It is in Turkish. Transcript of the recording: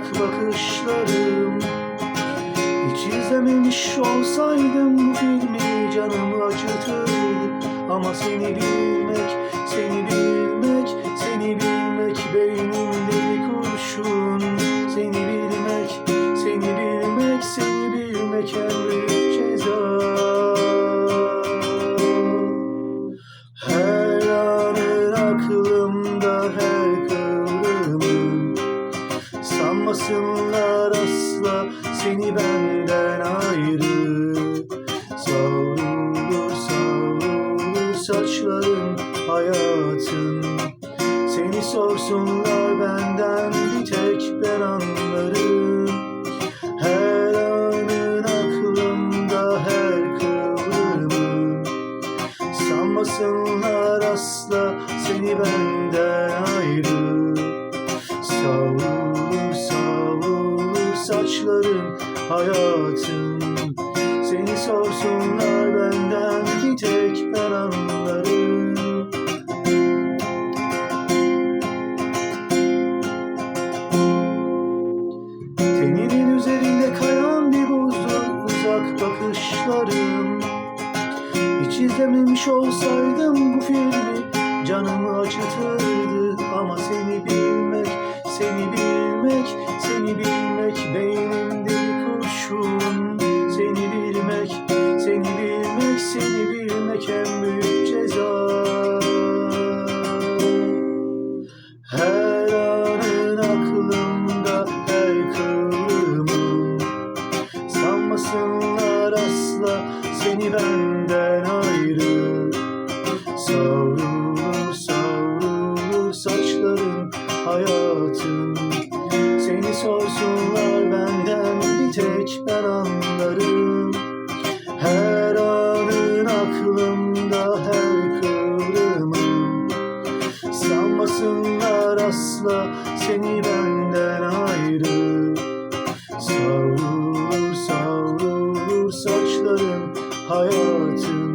uzak bakışlarım. Hiç izlememiş olsaydım bugün canımı acıtırdı Ama seni bilmek, seni bilmek, seni bilmek beynimdeki kurşun. Seni bilmek, seni bilmek, seni bilmek en büyük ceza. Her anın aklımda her Sanmasınlar asla. Seni benden ayrı. Savrulur savrulur saçların hayatın. Seni sorsunlar benden bir tek ben anlarım. Her anın aklımda her kıvrımın. Sanmasınlar asla seni benden hayatın. Seni sorsunlar benden bir tek ben anlarım. Teninin üzerinde kayan bir buzdur uzak bakışlarım. Hiç izlememiş olsaydım bu filmi Canımı acıtırdı. Ama seni bilmek Seni bilmek, seni bilmek Beynimde seni benden ayrı. Savrulur savrulur saçların hayatın. Seni sorsunlar benden bir tek ben anlarım. Her anın aklımda her kıvrımın. Sanmasınlar asla seni benden ayrı. Savrulur savrulur saçların hayatın Seni sorsunlar